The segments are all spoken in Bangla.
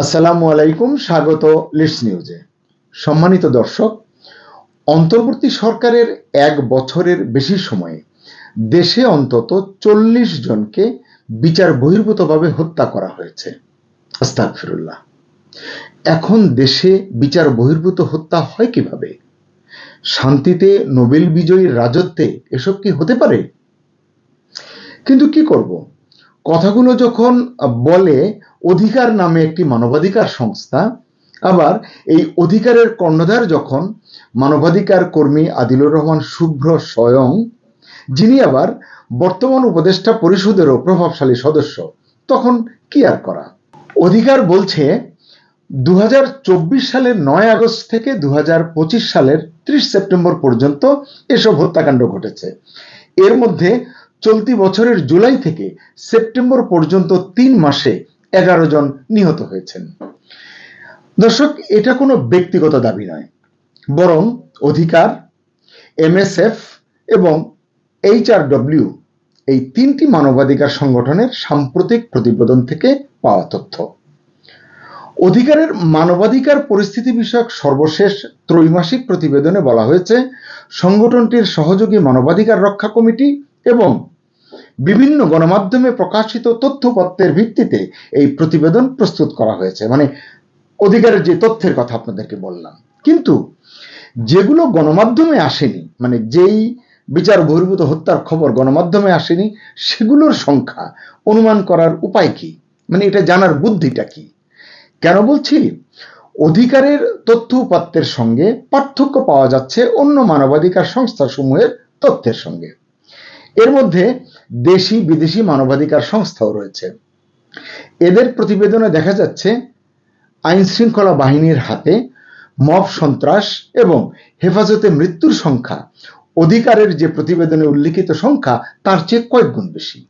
আসসালামু আলাইকুম, স্বাগত লিডস নিউজে। সম্মানিত দর্শক, অন্তর্বর্তী সরকারের এক বছরের বেশি সময়ে দেশে অন্তত চল্লিশ জনকে বিচার বহির্ভূতভাবে হত্যা করা হয়েছে। আস্তাগফিরুল্লাহ। এখন দেশে বিচার বহির্ভূত হত্যা হয় কীভাবে? শান্তিতে নোবেল বিজয়ীর রাজত্বে এসব কি হতে পারে? কিন্তু কি করব? কথাগুলো যখন বলে অধিকার নামে একটি মানবাধিকার সংস্থা। আবার এই অধিকারের কর্ণধার যখন মানবাধিকার কর্মী আদিলুর রহমান শুভ্র স্বয়ং, যিনি আবার বর্তমান উপদেষ্টা পরিষদেরও প্রভাবশালী সদস্য, তখন কি আর করা? অধিকার বলছে দু হাজার চব্বিশ সালের নয় আগস্ট থেকে দু হাজার পঁচিশ সালের ত্রিশ সেপ্টেম্বর পর্যন্ত এসব হত্যাকাণ্ড ঘটেছে। এর মধ্যে চলতি বছরের জুলাই থেকে সেপ্টেম্বর পর্যন্ত তিন মাসে এগারো জন নিহত হয়েছেন। দর্শক, এটা কোনো ব্যক্তিগত দাবি নয়। বরং অধিকার, এমএসএফ এবং এইচআরডব্লিউ এই তিনটি মানবাধিকার সংগঠনের সাম্প্রতিক প্রতিবেদন থেকে পাওয়া তথ্য। অধিকারের মানবাধিকার পরিস্থিতি বিষয়ক সর্বশেষ ত্রৈমাসিক প্রতিবেদনে বলা হয়েছে, সংগঠনটির সহযোগী মানবাধিকার রক্ষা কমিটি এবং বিভিন্ন গণমাধ্যমে প্রকাশিত তথ্যপত্রের ভিত্তিতে এই প্রতিবেদন প্রস্তুত করা হয়েছে। মানে অধিকারের যে তথ্যের কথা আপনাদেরকে বললাম। কিন্তু যেগুলো গণমাধ্যমে আসেনি মানে যেই বিচার বহির্ভূত হত্যার খবর গণমাধ্যমে আসেনি, সেগুলোর সংখ্যা অনুমান করার উপায় কি? মানে এটা জানার বুদ্ধিটা কি? কেন বলছি? অধিকারের তথ্য উপাত্তের সঙ্গে পার্থক্য পাওয়া যাচ্ছে অন্য মানবাধিকার সংস্থাসমূহের তথ্যের সঙ্গে। এর মধ্যে দেশি, বিদেশি মানবাধিকার সংস্থাও রয়েছে। এদের প্রতিবেদনে দেখা যাচ্ছে আইন শৃঙ্খলা বাহিনীর হাতে মব সন্ত্রাস এবং হেফাজতে মৃত্যুর সংখ্যা, অধিকারের যে প্রতিবেদনে উল্লিখিত সংখ্যা, তার চেয়ে কয়েক গুণ বেশি।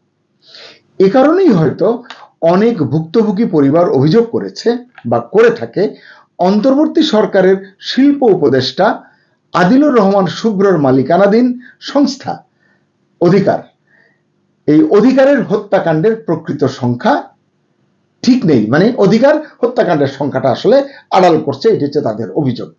এ কারণেই হয়তো অনেক ভুক্তভোগী পরিবার অভিযোগ করেছে বা করে থাকে, অন্তর্বর্তী সরকারের শিল্প উপদেষ্টা আদিলুর রহমান শুভ্রর মালিকানাধীন সংস্থা অধিকার। এই অধিকারের হত্যাকাণ্ডের প্রকৃত সংখ্যা ঠিক নেই। মানে অধিকার হত্যাকাণ্ডের সংখ্যাটা আসলে আড়াল করছে, এটি হচ্ছে তাদের অভিযোগ।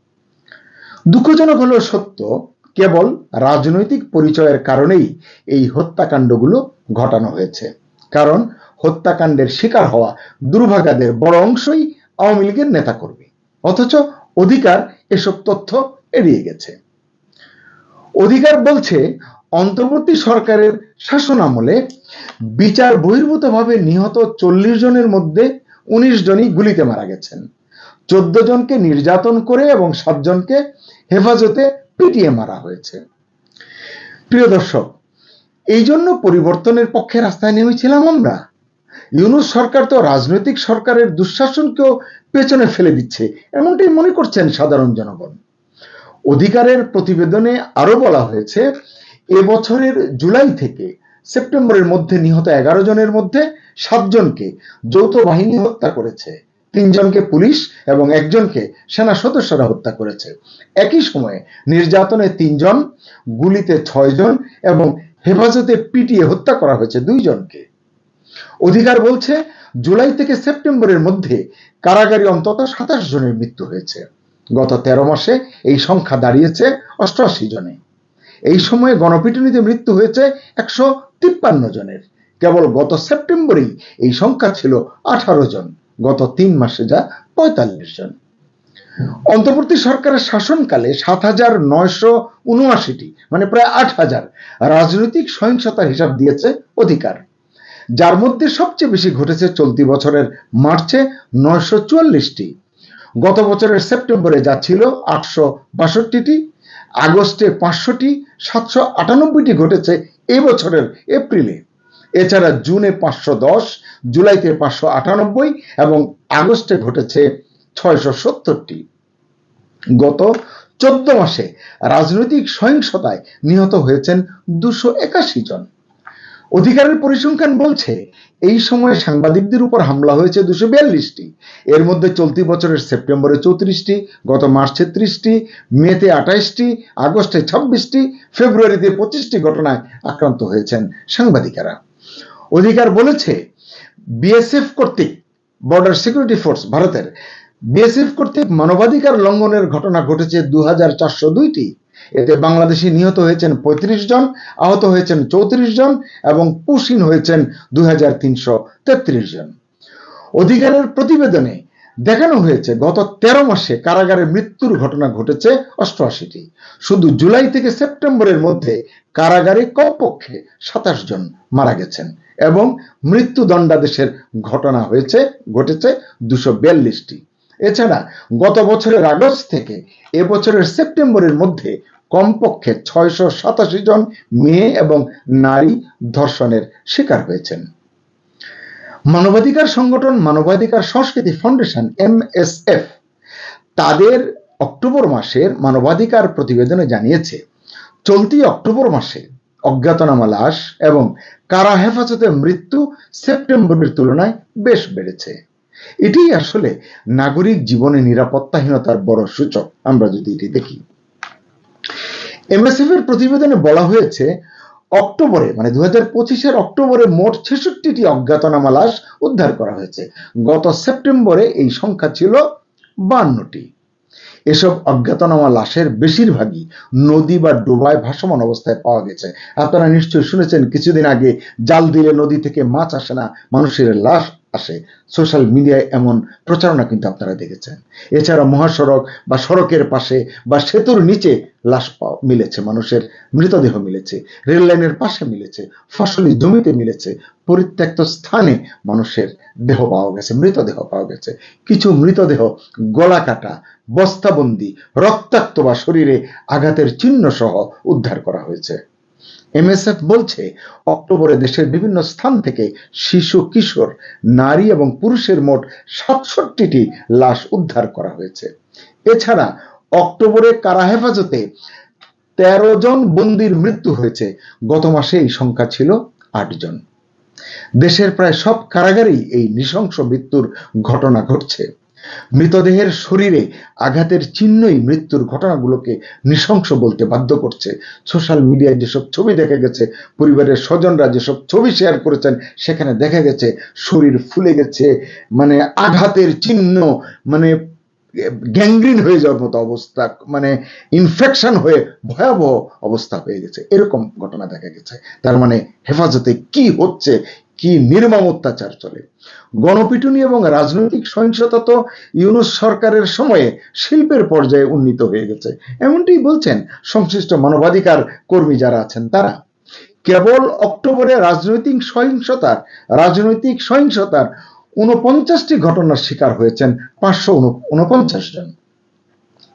দুঃখজনক হলেও সত্য, কেবল রাজনৈতিক পরিচয়ের কারণেই এই হত্যাকাণ্ডগুলো ঘটানো হয়েছে। কারণ হত্যাকাণ্ডের শিকার হওয়া দুর্ভাগাদের বড় অংশই আওয়ামী লীগের নেতাকর্মী। অথচ অধিকার এসব তথ্য এড়িয়ে গেছে। অধিকার বলছে অন্তর্বর্তী সরকারের শাসন আমলে বিচার বহির্ভূতভাবে নিহত চল্লিশ জনের মধ্যে উনিশ জনই গুলিতে মারা গেছেন। চোদ্দ জনকে নির্যাতন করে এবং সাতজনকে হেফাজতে পিটিয়ে মারা হয়েছে। প্রিয় দর্শক, এই জন্য পরিবর্তনের পক্ষে রাস্তায় নেমেছিলাম আমরা। ইউনুস সরকার তো রাজনৈতিক সরকারের দুঃশাসনকেও পেছনে ফেলে দিচ্ছে, এমনটাই মনে করছেন সাধারণ জনগণ। অধিকারের প্রতিবেদনে আরও বলা হয়েছে এবছরের জুলাই থেকে সেপ্টেম্বরের মধ্যে নিহত এগারো জনের মধ্যে সাতজনকে যৌথ বাহিনী হত্যা করেছে। তিনজনকে পুলিশ এবং একজনকে সেনা সদস্যরা হত্যা করেছে। একই সময়ে নির্যাতনে তিনজন গুলিতে ছয়জন এবং হেফাজতে পিটিয়ে হত্যা করা হয়েছে দুইজনকে অধিকার বলছে, জুলাই থেকে সেপ্টেম্বরের মধ্যে কারাগারে অন্তত সাতাশ জনের মৃত্যু হয়েছে। গত তেরো মাসে এই সংখ্যা দাঁড়িয়েছে অষ্টআশি জনে। এই সময়ে গণপিটুনিতে মৃত্যু হয়েছে একশো তিপ্পান্ন জনের। কেবল গত সেপ্টেম্বরেই এই সংখ্যা ছিল আঠারো জন, গত তিন মাসে যা পঁয়তাল্লিশ জন। অন্তর্বর্তী সরকারের শাসনকালে সাত হাজার নয়শো উনআশিটি মানে প্রায় আট হাজার, রাজনৈতিক সহিংসতার হিসাব দিয়েছে অধিকার। যার মধ্যে সবচেয়ে বেশি ঘটেছে চলতি বছরের মার্চে নয়শো চুয়াল্লিশটি। গত বছরের সেপ্টেম্বরে যা ছিল আটশো বাষট্টিটি আগস্টে পাঁচশোটি, সাতশো আটানব্বইটি ঘটেছে এই বছরের এপ্রিলে। এছাড়া জুনে পাঁচশো দশ, জুলাইতে পাঁচশো আটানব্বই এবং আগস্টে ঘটেছে ছয়শো সত্তরটি। গত চোদ্দ মাসে রাজনৈতিক সহিংসতায় নিহত হয়েছেন দুশো একাশি জন। অধিকারের পরিসংখ্যান বলছে এই সময়ে সাংবাদিকদের উপর হামলা হয়েছে দুশো বিয়াল্লিশটি। এর মধ্যে চলতি বছরের সেপ্টেম্বরে চৌত্রিশটি, গত মার্চে ত্রিশটি, মেতে আঠাইশটি, আগস্টে ছাব্বিশটি, ফেব্রুয়ারিতে পঁচিশটি ঘটনায় আক্রান্ত হয়েছেন সাংবাদিকেরা। অধিকার বলেছে, বিএসএফ কর্তৃক, বর্ডার সিকিউরিটি ফোর্স ভারতের, বিএসএফ কর্তৃক মানবাধিকার লঙ্ঘনের ঘটনা ঘটেছে দু হাজার চারশো দুইটি। এতে বাংলাদেশি নিহত হয়েছেন পঁয়ত্রিশ জন, আহত হয়েছেন চৌত্রিশ জন এবং পুশিন হয়েছেন দুই হাজার তিনশো তেত্রিশ জন। অধিকারের প্রতিবেদনে দেখানো হয়েছে, গত তেরো মাসে কারাগারে মৃত্যুর ঘটনা ঘটেছে অষ্টআশিটি। শুধু জুলাই থেকে সেপ্টেম্বরের মধ্যে কারাগারে কমপক্ষে সাতাশ জন মারা গেছেন এবং মৃত্যুদণ্ডাদেশের ঘটনা হয়েছে, ঘটেছে দুশো বিয়াল্লিশটি। এছাড়া গত বছরের আগস্ট থেকে এবছরের সেপ্টেম্বরের মধ্যে কমপক্ষে ছয়শো সাতাশি জন মেয়ে এবং নারী ধর্ষণের শিকার হয়েছেন। মানবাধিকার সংগঠন মানবাধিকার সংস্কৃতি ফাউন্ডেশন, এমএসএফ, তাদের অক্টোবর মাসের মানবাধিকার প্রতিবেদনে জানিয়েছে, চলতি অক্টোবর মাসে অজ্ঞাতনামা লাশ এবং কারা হেফাজতে মৃত্যু সেপ্টেম্বরের তুলনায় বেশ বেড়েছে। এটি আসলে নাগরিক জীবনে নিরাপত্তাহীনতার বড় সূচক। আমরা যদি এটি দেখি। এমএসএফ এর প্রতিবেদনে বলা হয়েছে, অক্টোবরে মানে দু হাজার পঁচিশের অক্টোবরে মোট ছেষট্টিটি অজ্ঞাতনামা লাশ উদ্ধার করা হয়েছে। গত সেপ্টেম্বরে এই সংখ্যা ছিল বান্নটি। এসব অজ্ঞাতনামা লাশের বেশিরভাগই নদী বা ডোবায় ভাসমান অবস্থায় পাওয়া গেছে। আপনারা নিশ্চয়ই শুনেছেন, কিছুদিন আগে জাল দিলে নদী থেকে মাছ আসে না, মানুষের লাশ আসে। সোশ্যাল মিডিয়ায় এমন প্রচারণা কিন্তু আপনারা দেখেছেন। এছাড়া মহাসড়ক বা সড়কের পাশে বা সেতুর নিচে লাশ মিলেছে, মানুষের মৃতদেহ মিলেছে রেল লাইনের পাশে মিলেছে, ফসলি জমিতে মিলেছে, পরিত্যক্ত স্থানে মানুষের দেহ পাওয়া গেছে, মৃতদেহ পাওয়া গেছে। কিছু মৃতদেহ গলা কাটা, বস্তাবন্দি, রক্তাক্ত বা শরীরে আঘাতের চিহ্ন সহ উদ্ধার করা হয়েছে। এমএসএফ বলছে, অক্টোবরে দেশের বিভিন্ন স্থান থেকে শিশু, কিশোর, নারী এবং পুরুষের মোট সাতষট্টিটি লাশ উদ্ধার করা হয়েছে। এছাড়া অক্টোবরে কারা হেফাজতে? তেরো জন বন্দির মৃত্যু হয়েছে। গত মাসে এই সংখ্যা ছিল আট জন। দেশের প্রায় সব কারাগারেই এই নৃশংস মৃত্যুর ঘটনা ঘটছে। মৃতদেহের শরীরে আঘাতের চিহ্নই মৃত্যুর ঘটনাগুলোকে নৃশংস বলতে বাধ্য করছে। সোশ্যাল মিডিয়ায় যেসব ছবি দেখা গেছে, পরিবারের স্বজনরা যেসব ছবি শেয়ার করেছেন, সেখানে দেখা গেছে শরীর ফুলে গেছে মানে আঘাতের চিহ্ন মানে গ্যাংগ্রিন হয়ে যাওয়ার মতো অবস্থা মানে ইনফেকশন হয়ে ভয়াবহ অবস্থা হয়ে গেছে। এরকম ঘটনা দেখা গেছে। তার মানে হেফাজতে কি হচ্ছে কি নির্মম অত্যাচার চলে? গণপিটুনি এবং রাজনৈতিক সহিংসতা তো ইউনুস সরকারের সময়ে শিল্পের পর্যায়ে উন্নীত হয়ে গেছে। এমনটি বলছেন সংশ্লিষ্ট মানবাধিকার কর্মী যারা আছেন, তারা। কেবল অক্টোবরে রাজনৈতিক সহিংসতার রাজনৈতিক সহিংসতার উনপঞ্চাশটি ঘটনার শিকার হয়েছেন পাঁচশো উনপঞ্চাশ জন।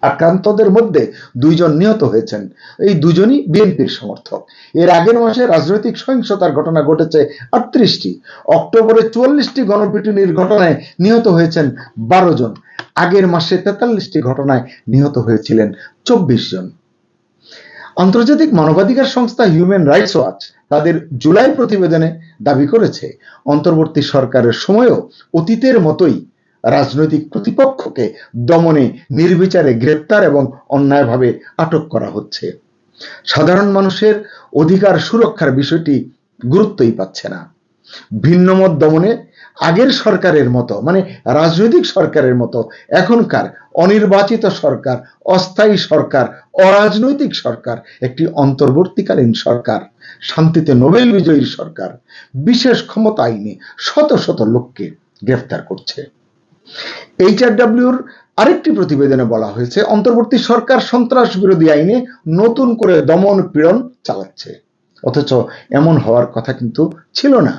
আক্রান্তদের মধ্যে দুইজন নিহত হয়েছেন। এই দুজনই বিএনপির সমর্থক। এর আগের মাসে রাজনৈতিক সহিংসতার ঘটনা ঘটেছে আটত্রিশটি। অক্টোবরে চুয়াল্লিশটি গণপিটুনির ঘটনায় নিহত হয়েছেন বারো জন। আগের মাসে তেতাল্লিশটি ঘটনায় নিহত হয়েছিলেন চব্বিশ জন। আন্তর্জাতিক মানবাধিকার সংস্থা হিউম্যান রাইটস ওয়াচ তাদের জুলাই প্রতিবেদনে দাবি করেছে, অন্তর্বর্তী সরকারের সময়ও অতীতের মতোই রাজনৈতিক প্রতিপক্ষকে দমনে নির্বিচারে গ্রেপ্তার এবং অন্যায়ভাবে আটক করা হচ্ছে। সাধারণ মানুষের অধিকার সুরক্ষার বিষয়টি গুরুত্বই পাচ্ছে না। ভিন্নমত দমনে আগের সরকারের মতো মানে রাজনৈতিক সরকারের মতো, এখনকার অনির্বাচিত সরকার, অস্থায়ী সরকার, অরাজনৈতিক সরকার, একটি অন্তর্বর্তীকালীন সরকার, শান্তিতে নোবেল বিজয়ীর সরকার, বিশেষ ক্ষমতা আইনে শত শত লোককে গ্রেফতার করছে। এইচআরডব্লিউর আরেকটি প্রতিবেদনে বলা হয়েছে, অন্তর্বর্তী সরকার সন্ত্রাস বিরোধী আইনে নতুন করে দমন পীড়ন চালাচ্ছে। অথচ এমন হওয়ার কথা কিন্তু ছিল না।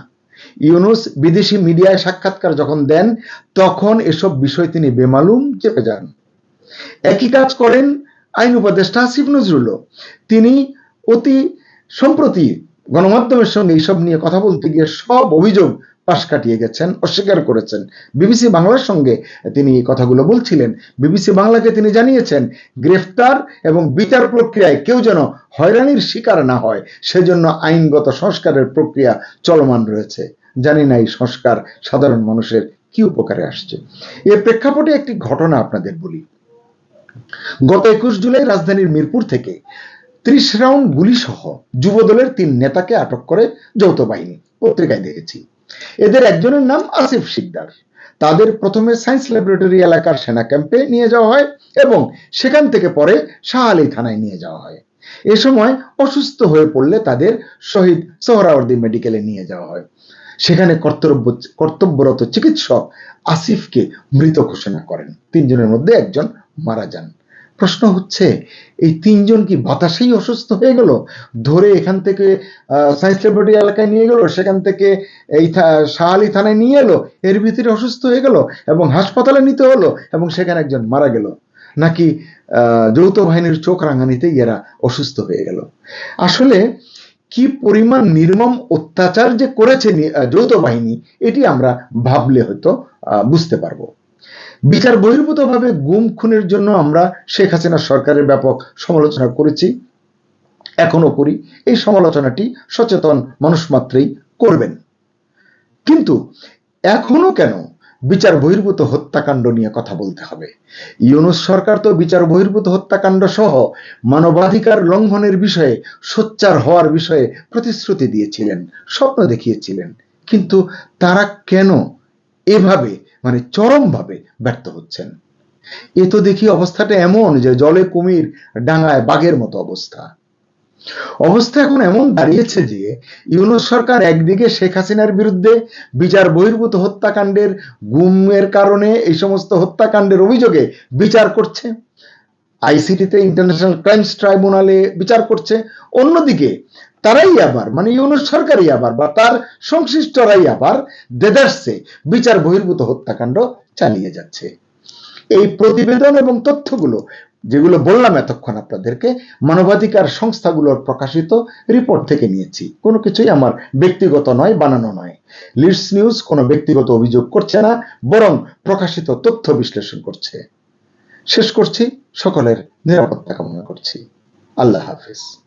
ইউনুস বিদেশি মিডিয়ায় সাক্ষাৎকার যখন দেন, তখন এসব বিষয় তিনি বেমালুম চেপে যান। একই কাজ করেন আইন উপদেষ্টা আসিফ নজরুলও। তিনি অতি সম্প্রতি গণমাধ্যমের সঙ্গে এইসব নিয়ে কথা বলতে গিয়ে সব অভিযোগ পাশ কাটিয়ে গেছেন, অস্বীকার করেছেন। বিবিসি বাংলার সঙ্গে তিনি এই কথাগুলো বলছিলেন। বিবিসি বাংলাকে তিনি জানিয়েছেন, গ্রেফতার এবং বিচার প্রক্রিয়ায় কেউ যেন হয়রানির শিকার না হয়, সেজন্য আইনগত সংস্কারের প্রক্রিয়া চলমান রয়েছে। জানি না এই সংস্কার সাধারণ মানুষের কি উপকারে আসছে। এর প্রেক্ষাপটে একটি ঘটনা আপনাদের বলি। গত একুশ জুলাই রাজধানীর মিরপুর থেকে ত্রিশ রাউন্ড গুলি সহ যুবদলের তিন নেতাকে আটক করে যৌথ বাহিনী পত্রিকায় দেখেছি। এদের একজনের নাম আসিফ শিকদার। তাদের প্রথমে সায়েন্স ল্যাবরেটরি এলাকার সেনা ক্যাম্পে নিয়ে যাওয়া হয় এবং সেখান থেকে পরে শাহ থানায় নিয়ে যাওয়া হয়। এ সময় অসুস্থ হয়ে পড়লে তাদের শহীদ সোহরাওয়ার্দী মেডিকেলে নিয়ে যাওয়া হয়। সেখানে কর্তব্য, কর্তব্যরত চিকিৎসক আসিফকে মৃত ঘোষণা করেন। তিনজনের মধ্যে একজন মারা যান। প্রশ্ন হচ্ছে, এই তিনজন কি বাতাসেই অসুস্থ হয়ে গেল? ধরে এখান থেকে সায়েন্স ল্যাবরেটরি এলাকায় নিয়ে গেল, সেখান থেকে এই থা- শাহ থানায় নিয়ে এলো, এর ভিতরে অসুস্থ হয়ে গেল এবং হাসপাতালে নিতে হলো এবং সেখানে একজন মারা গেল। নাকি যৌথ বাহিনীর চোখ রাঙানিতেই এরা অসুস্থ হয়ে গেল? আসলে, কি পরিমাণ নির্মম অত্যাচার যে করেছে যৌথ বাহিনী, এটি আমরা ভাবলে হয়তো বুঝতে পারব। বিচার বহির্ভূতভাবে গুম খুনের জন্য আমরা শেখ হাসিনা সরকারের ব্যাপক সমালোচনা করেছি এখনও করি। এই সমালোচনাটি সচেতন মানুষ মাত্রেই করবেন। কিন্তু এখনও কেন বিচার বহির্ভূত হত্যাকাণ্ড নিয়ে কথা বলতে হবে? ইউনুস সরকার তো বিচার বহির্ভূত হত্যাকাণ্ড সহ মানবাধিকার লঙ্ঘনের বিষয়ে সোচ্চার হওয়ার বিষয়ে প্রতিশ্রুতি দিয়েছিলেন, স্বপ্ন দেখিয়েছিলেন। কিন্তু তারা কেন এভাবে মানে চরমভাবে ব্যর্থ হচ্ছেন। এ তো দেখি অবস্থাটা এমন যে জলে কুমির ডাঙায় বাঘের মতো অবস্থা। অবস্থা এখন এমন দাঁড়িয়েছে যে ইউনুস সরকার একদিকে শেখ হাসিনার বিরুদ্ধে বিচার বহির্ভূত হত্যাকাণ্ডের গুমের কারণে এই সমস্ত হত্যাকাণ্ডের অভিযোগে বিচার করছে, আইসিটিতে ইন্টারন্যাশনাল ক্রাইমস ট্রাইব্যুনালে বিচার করছে, অন্যদিকে তারাই আবার মানে ইউনুস সরকারই আবার বা তার সংশ্লিষ্টরাই আবার দেদার্সে বিচার বহির্ভূত হত্যাকাণ্ড চালিয়ে যাচ্ছে। এই প্রতিবেদন এবং তথ্যগুলো যেগুলো বললাম এতক্ষণ আপনাদেরকে, মানবাধিকার সংস্থাগুলোর প্রকাশিত রিপোর্ট থেকে নিয়েছি। কোনো কিছুই আমার ব্যক্তিগত নয়, বানানো নয়। লিডস নিউজ কোনো ব্যক্তিগত অভিযোগ করছে না, বরং প্রকাশিত তথ্য বিশ্লেষণ করছে। শেষ করছি, সকলের নিরাপত্তা কামনা করছি। আল্লাহ হাফিজ।